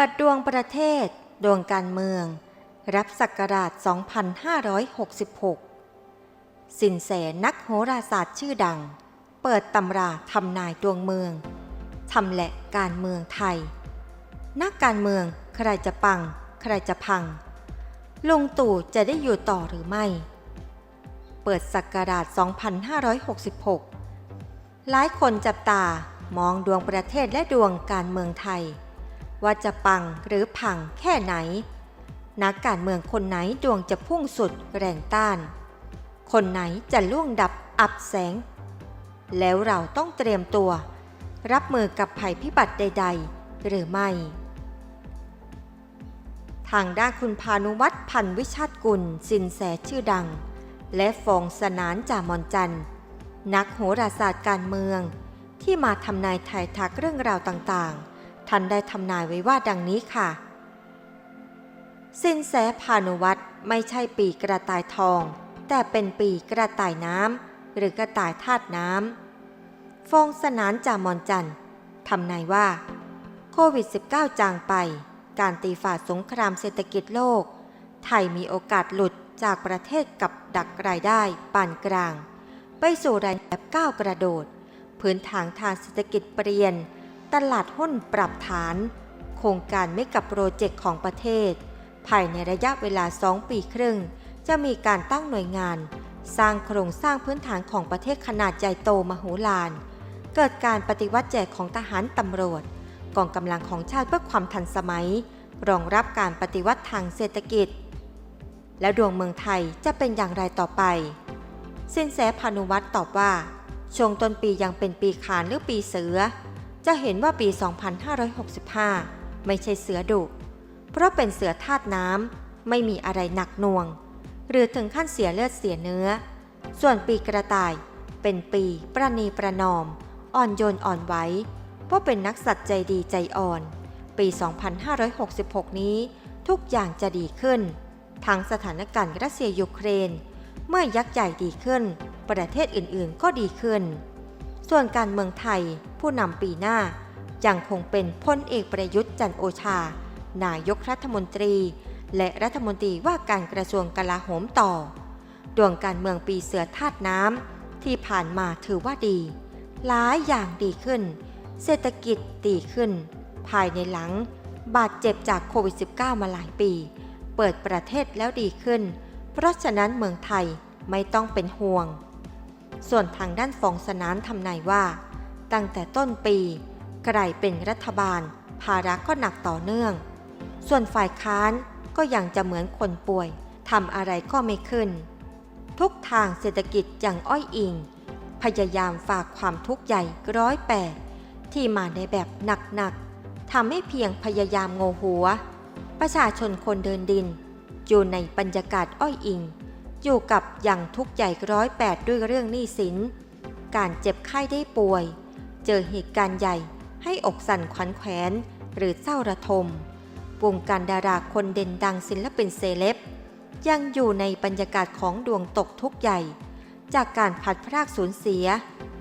ปิดดวงประเทศ ดวงการเมือง รับศักราช 2566 สินแสนักโหราศาสตร์ชื่อดัง เปิดตำราทำนายดวงเมืองทำแหละการเมืองไทย นักการเมืองใครจะปัง ใครจะพัง ลุงตู่จะได้อยู่ต่อหรือไม่ เปิดศักราช 2566 หลายคนจับตามองดวงประเทศและดวงการเมืองไทย ว่าจะปังหรือพังแค่ไหน นักการเมืองคนไหนดวงจะพุ่งสุดแรงต้าน คนไหนจะล่วงดับอับแสง แล้วเราต้องเตรียมตัว รับมือกับภัยพิบัติใด ๆ หรือไม่ ทางด้านคุณพานุวัตรพันวิชาติกุล สินแสชื่อดัง และฟองสนานจามอนจันทร์นักโหราศาสตร์การเมืองที่มาทำนายไทายทักเรื่องราวต่างๆ ท่านได้ทำนายไว้ว่าดังนี้ค่ะ สินแสพานุวัตรไม่ใช่ปีกระต่ายทอง แต่เป็นปีกระต่ายน้ำหรือกระต่ายธาตุน้ำฟงสนานจามอนจันทำนายว่า โควิด -19 จางไป การตีฝ่าสงครามเศรษฐกิจโลก ไทยมีโอกาสหลุดจากประเทศกับดักรายได้ปานกลาง ไปสู่รายแบบก้าวกระโดด พื้นทางทางเศรษฐกิจเปลี่ยน ตลาดหุ้นปรับฐาน โครงการไม่กับโปรเจกต์ของประเทศ ภายในระยะเวลา 2 ปีครึ่ง จะมีการตั้งหน่วยงาน สร้างโครงสร้างพื้นฐานของประเทศขนาดใหญ่โตมโหฬารเกิดการปฏิวัติแจกของทหารตำรวจกองกำลังของชาติเพื่อความทันสมัย รองรับการปฏิวัติทางเศรษฐกิจ แล้วดวงเมืองไทยจะเป็นอย่างไรต่อไป สินแสพานุวัตรตอบว่าช่วงต้นปียังเป็นปีขานหรือปีเสือ จะเห็นว่าปี 2565 ไม่ใช่เสือดุ เพราะเป็นเสือธาตุน้ำไม่มีอะไรหนักหน่วง หรือถึงขั้นเสียเลือดเสียเนื้อ ส่วนปีกระต่ายเป็นปีประนีประนอม อ่อนโยนอ่อนไหวเพราะเป็นนักสัตว์ใจดีใจอ่อน ปี 2566 นี้ทุกอย่างจะดีขึ้นทั้งสถานการณ์รัสเซียยูเครน เมื่อยักษ์ใหญ่ดีขึ้น ประเทศอื่นๆก็ดีขึ้น ส่วนการเมืองไทยผู้นำปีหน้า ยังคงเป็นพลเอกประยุทธ์จันโอชา นายกรัฐมนตรี และรัฐมนตรีว่าการกระทรวงกลาโหมต่อ ดวงการเมืองปีเสือธาตุน้ำที่ผ่านมาถือว่าดี หลายอย่างดีขึ้น เศรษฐกิจดีขึ้น ภายในหลัง บาดเจ็บจากโควิด -19 มาหลายปี เปิดประเทศแล้วดีขึ้น เพราะฉะนั้นเมืองไทยไม่ต้องเป็นห่วง ส่วนทางด้านฟองสนานทำนายว่า ตั้งแต่ต้นปีใครเป็นรัฐบาล ภาระก็หนักต่อเนื่อง ส่วนฝ่ายค้านก็ยังจะเหมือนคนป่วยทำอะไรก็ไม่ขึ้น ทุกทางเศรษฐกิจอย่างอ้อยอิง พยายามฝากความทุกข์ใหญ่ร้อยแปดที่มาในแบบหนักๆทำให้เพียงพยายามโงหัว ประชาชนคนเดินดิน อยู่ในบรรยากาศอ้อยอิง อยู่กับอย่างทุกข์ใหญ่ร้อยแปดด้วยเรื่องหนี้สิน การเจ็บไข้ได้ป่วย เจอเหตุการณ์ใหญ่ให้อกสั่นขวัญแขวนหรือเศร้าระทมวงการดาราคนเด่นดังศิลปินเซเลบยังอยู่ในบรรยากาศของดวงตกทุกใหญ่ จากการพัดพรากสูญเสีย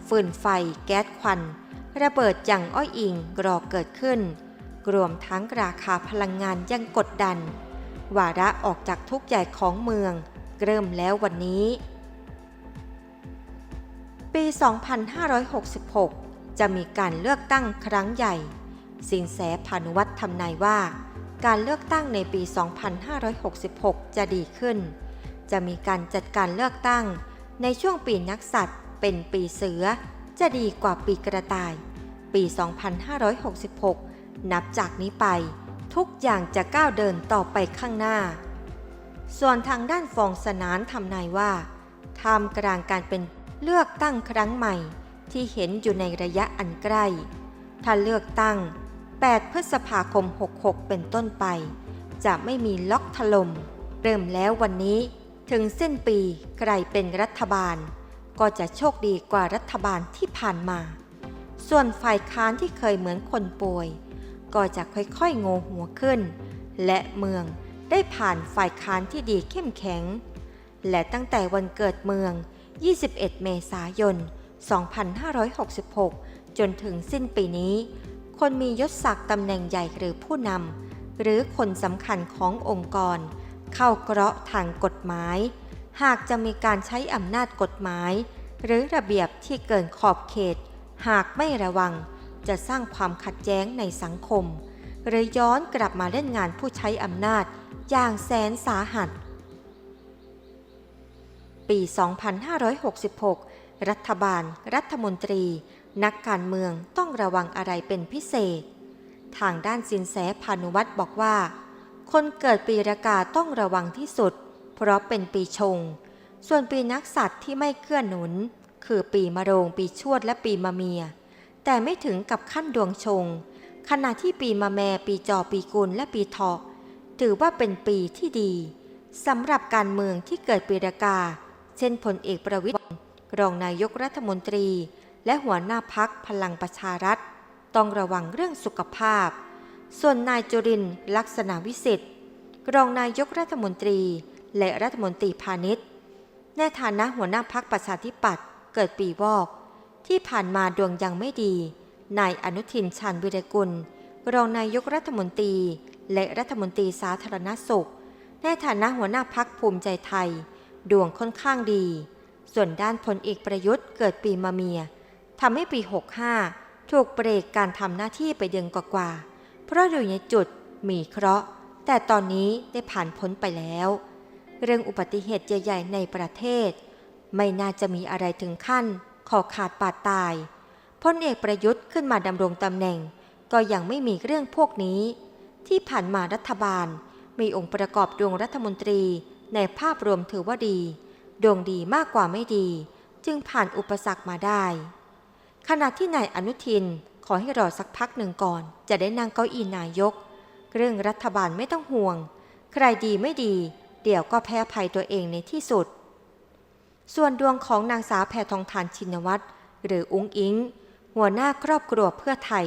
ฟืนไฟ แก๊สควัน ระเบิดอย่างอ้อยอิงรอเกิดขึ้น รวมทั้งราคาพลังงานยังกดดัน วาระออกจากทุกใหญ่ของเมือง เริ่มแล้ววันนี้ ปี 2566 จะมีการเลือกตั้งครั้งใหญ่ สินแสพานุวัตรทำนายว่า การเลือกตั้งในปี 2566 จะดีขึ้น จะมีการจัดการเลือกตั้งในช่วงปีนักสัตว์เป็นปีเสือ จะดีกว่าปีกระต่าย ปี 2566 นับจากนี้ไป ทุกอย่างจะก้าวเดินต่อไปข้างหน้า ส่วนทางด้านฟองสนานทำนายว่าท่ามกลางการเป็นเลือกตั้งครั้งใหม่ที่เห็นอยู่ในระยะอันใกล้ ถ้าเลือกตั้ง 8 พฤษภาคม 66 เป็นต้นไป จะไม่มีล็อกถลม่ม เริ่มแล้ววันนี้ถึงสิ้นปีใครเป็นรัฐบาล ก็จะโชคดีกว่ารัฐบาลที่ผ่านมา ส่วนฝ่ายค้านที่เคยเหมือนคนป่วย ก็จะค่อยๆโงหัวขึ้น และเมือง ได้ผ่านฝ่ายค้านที่ดีเข้มแข็ง และตั้งแต่วันเกิดเมือง 21 เมษายน 2566 จนถึงสิ้นปีนี้ คนมียศศักดิ์ตำแหน่งใหญ่หรือผู้นำหรือคนสำคัญขององค์กร เข้าเกราะทางกฎหมาย หากจะมีการใช้อำนาจกฎหมาย หรือระเบียบที่เกินขอบเขต หากไม่ระวังจะสร้างความขัดแย้งในสังคม หรือย้อนกลับมาเล่นงานผู้ใช้อำนาจ อย่างแสนสาหัส ปี 2566 รัฐบาล รัฐมนตรี นักการเมืองต้องระวังอะไรเป็นพิเศษ ทางด้านสินแสพานุวัตรบอกว่า คนเกิดปีรากาต้องระวังที่สุด เพราะเป็นปีชง ส่วนปีนักสัตว์ที่ไม่เกื้อหนุน คือปีมะโรง ปีชวด และปีมะเมีย แต่ไม่ถึงกับขั้นดวงชงขณะที่ปีมะแม ปีจอ ปีกุล และปีเถาะ ถือว่าเป็นปีที่ดีสำหรับการเมืองที่เกิดปีรากา เช่นพลเอกประวิตรรองนายกรัฐมนตรี และหัวหน้าพักพลังประชารัฐ ต้องระวังเรื่องสุขภาพ ส่วนนายจุรินลักษณะวิสิทธิ์รองนายกรัฐมนตรี และรัฐมนตรีพาณิชย์ในฐานะหัวหน้าพักประชาธิปัตย์เกิดปีวอก ที่ผ่านมาดวงยังไม่ดี นายอนุทินชาญวิรกุล รองนายกรัฐมนตรี และรัฐมนตรีสาธารณสุข ในฐานะหัวหน้าพักภูมิใจไทย ดวงค่อนข้างดี ส่วนด้านพลเอกประยุทธ์เกิดปีมะเมียทำให้ปี 65 ถูกเบรกการทำหน้าที่ไปเดือนกว่าๆเพราะอยู่ในจุดมีเคราะห์ แต่ตอนนี้ได้ผ่านพ้นไปแล้ว เรื่องอุบัติเหตุใหญ่ๆในประเทศ ไม่น่าจะมีอะไรถึงขั้นขอขาดปาดตายพลเอกประยุทธ์ขึ้นมาดำรงตำแหน่ง ก็ยังไม่มีเรื่องพวกนี้ ที่ผ่านมารัฐบาล มีองค์ประกอบดวงรัฐมนตรีในภาพรวมถือว่าดี ดวงดีมากกว่าไม่ดี จึงผ่านอุปสรรคมาได้ ขณะที่นายอนุทินขอให้รอสักพักหนึ่งก่อน จะได้นั่งเก้าอี้นายก เรื่องรัฐบาลไม่ต้องห่วง ใครดีไม่ดี เดี๋ยวก็แพ้ภัยตัวเองในที่สุด ส่วนดวงของนางสาวแพทองทานชินวัตรหรืออุ้งอิง หัวหน้าครอบครัวเพื่อไทย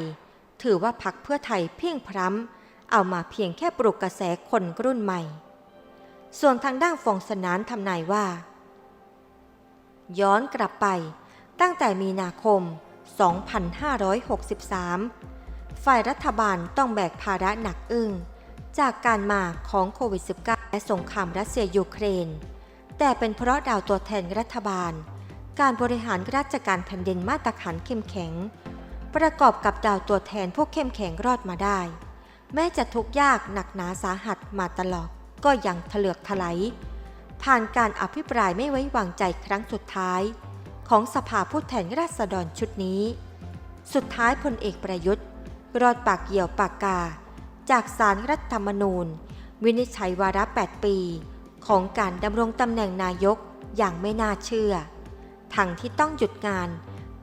ถือว่าพักเพื่อไทยเพียงพร้ำ เอามาเพียงแค่ปลุกกระแสคนรุ่นใหม่ ส่วนทางด้านฟองสนานทำนายว่า ย้อนกลับไปตั้งแต่มีนาคม 2563 ฝ่ายรัฐบาลต้องแบกภาระหนักอึ้งจากการมาของโควิด -19 และสงครามรัสเซียยูเครน แต่เป็นเพราะดาวตัวแทนรัฐบาล การบริหารราชการแผ่นดินมาตรฐานเข้มแข็ง ประกอบกับดาวตัวแทนพวกเข้มแข็งรอดมาได้ แม้จะทุกข์ยากหนักหนาสาหัสมาตลอด ก็ยังทะเลือกถลายผ่านการอภิปรายไม่ไว้วางใจครั้งสุดท้าย ของสภาผู้แทนราษฎรชุดนี้ สุดท้ายพลเอกประยุทธ์ รอดปากเหี่ยวปากกา จากสารรัฐธรรมนูญ วินิจฉัยวาระ 8 ปี ของการดำรงตำแหน่งนายกอย่างไม่น่าเชื่อ ทั้งที่ต้องหยุดงาน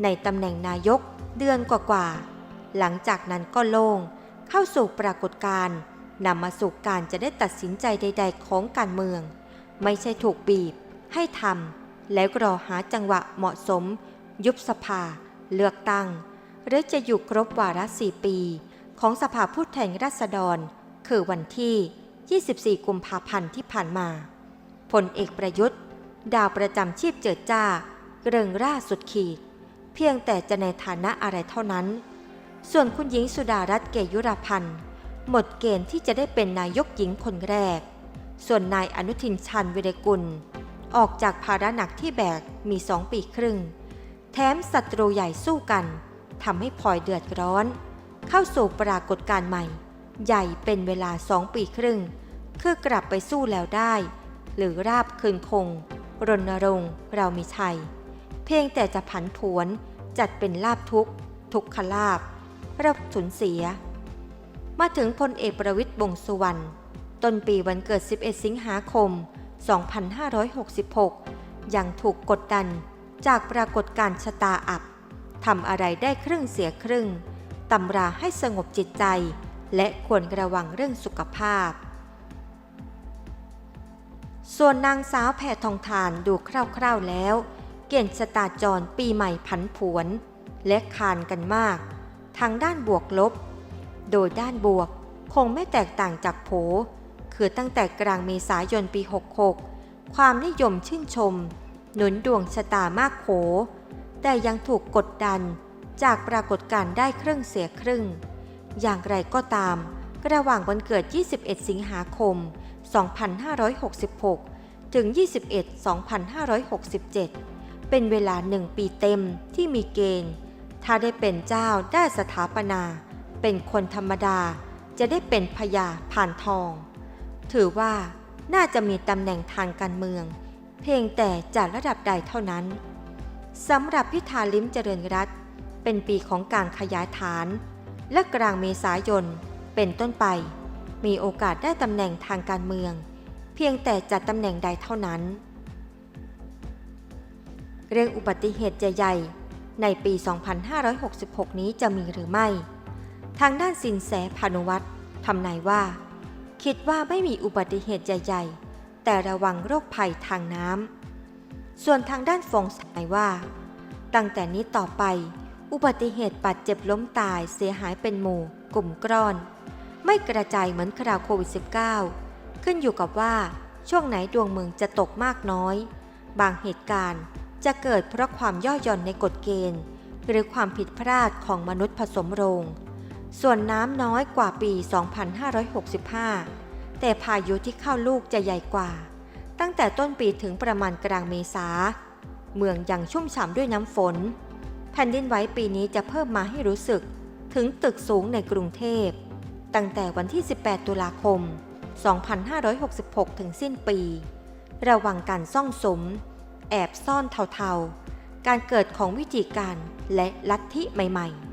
ในตำแหน่งนายกเดือนกว่าๆหลังจากนั้นก็โล่ง เข้าสู่ปรากฏการณ์นำมาสู่การจะได้ตัดสินใจใด ๆ ของการเมือง ไม่ใช่ถูกบีบ ให้ทำแล้วรอหาจังหวะเหมาะสม ยุบสภา เลือกตั้ง หรือจะอยู่ครบวาระสี่ปี ของสภาผู้แทนราษฎร คือวันที่ 24 กุมภาพันธ์ที่ผ่านมาพลเอกประยุทธ์ ดาวประจำชีพเจิดจ้า เริงร่าสุดขีด เพียงแต่จะในฐานะอะไรเท่านั้น ส่วนคุณหญิงสุดารัตน์เกยุราพันธ์หมดเกณฑ์ที่จะได้เป็นนายกหญิงคนแรก ส่วนนายอนุทินชันวิรกุล ออกจากภาระหนักที่แบกมีสองปีครึ่ง แถมศัตรูใหญ่สู้กันทำให้พลอยเดือดร้อน เข้าสู่ปรากฏการณ์ใหม่ ใหญ่เป็นเวลาสองปีครึ่ง คือกลับไปสู้แล้วได้ หรือราบคืนคง รณรงค์เรามีชัย เพียงแต่จะผันผวนจัดเป็นลาบทุกทุกขลาบ เรับสูญเสีย มาถึงพลเอกประวิตยวงสุวรรณต้นปีวันเกิด 11 สิงหาคม 2566 ยังถูกกดดันจากปรากฏการชะตาอับทำอะไรได้ครึ่งเสียครึ่งตำราให้สงบจิตใจ และควรระวังเรื่องสุขภาพ ส่วนนางสาวแพทองทานดูคร่าวๆแล้ว เกณฑ์ชะตาจรปีใหม่ผันผวน และคานกันมาก ทางด้านบวกลบ โดยด้านบวกคงไม่แตกต่างจากโผ คือตั้งแต่กลางเมษายนปี 66 ความนิยมชื่นชม หนุนดวงชะตามากโข แต่ยังถูกกดดันจากปรากฏการณ์ได้ครึ่งเสียครึ่ง อย่างไรก็ตาม ระหว่างวันเกิด 21 สิงหาคม 2566 ถึง 21 2567 เป็นเวลาหนึ่งปีเต็มที่มีเกณฑ์ ถ้าได้เป็นเจ้าได้สถาปนา เป็นคนธรรมดาจะได้เป็นพญาผ่านทอง ถือว่าน่าจะมีตำแหน่งทางการเมือง เพียงแต่จากระดับใดเท่านั้นสำหรับพิธาลิ้มเจริญรัตเป็นปีของการขยายฐาน และกลางเมษายนเป็นต้นไป มีโอกาสได้ตำแหน่งทางการเมือง เพียงแต่จัดตำแหน่งใดเท่านั้น เรื่องอุบัติเหตุใหญ่ๆ ในปี 2566 นี้จะมีหรือไม่ ทางด้านสินแสพานุวัตรทำนายว่า คิดว่าไม่มีอุบัติเหตุใหญ่ๆ แต่ระวังโรคภัยทางน้ำ ส่วนทางด้านฟงสายว่า ตั้งแต่นี้ต่อไป อุบัติเหตุบาดเจ็บล้มตายเสียหายเป็นหมู่ กลุ่มก้อน ไม่กระจายเหมือนคราวโควิด -19 ขึ้นอยู่กับว่าช่วงไหนดวงเมืองจะตกมากน้อย บางเหตุการณ์ จะเกิดเพราะความย่อหย่อนในกฎเกณฑ์ หรือความผิดพลาดของมนุษย์ผสมโรง ส่วนน้ำน้อยกว่าปี 2565 แต่พายุที่เข้าลูกจะใหญ่กว่า ตั้งแต่ต้นปีถึงประมาณกลางเมษา เมืองยังชุ่มฉ่ำด้วยน้ำฝน แผ่นดินไหวปีนี้จะเพิ่มมาให้รู้สึก ถึงตึกสูงในกรุงเทพ ตั้งแต่วันที่ 18 ตุลาคม 2566 ถึงสิ้นปี ระวังการซ่องสม แอบซ่อนเทาๆ การเกิดของวิธีการและลัทธิใหม่ๆ